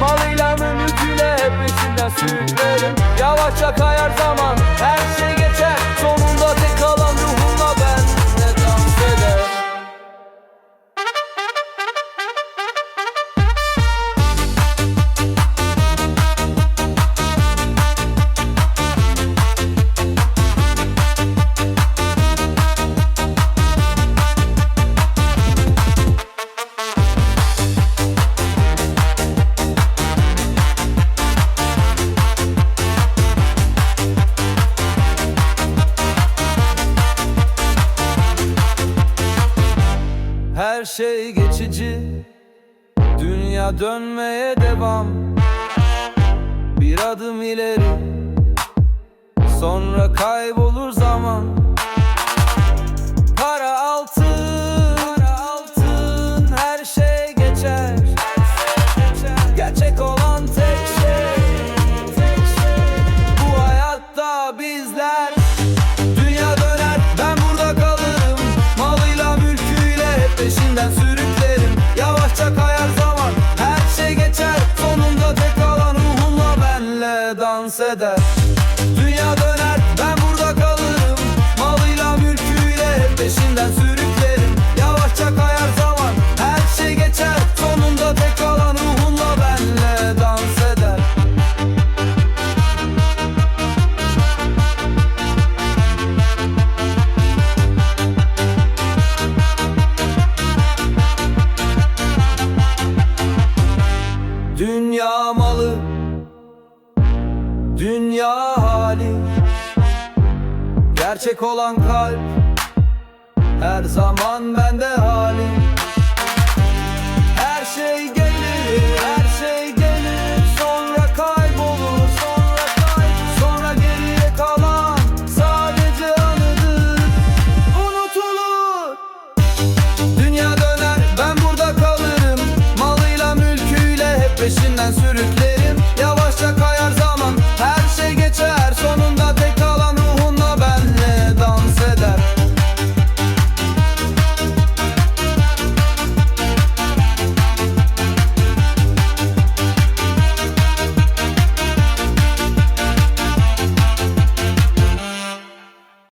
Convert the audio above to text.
Malıyla mümkün hepsinden sürüklerim Yavaşça kayar zaman her Her şey geçici. Dünya dönmeye devam. Bir adım ileri. Sonra kaybolur zaman benle dans eder Dünya döner ben burada kalırım. Malıyla mülküyle hep peşinden sürüklerim. Yavaşça kayar zaman her şey geçer. Sonunda tek kalan ruhumla benle dans eder. Dünya malı Dünya hali Gerçek olan kalp. Her zaman bende halim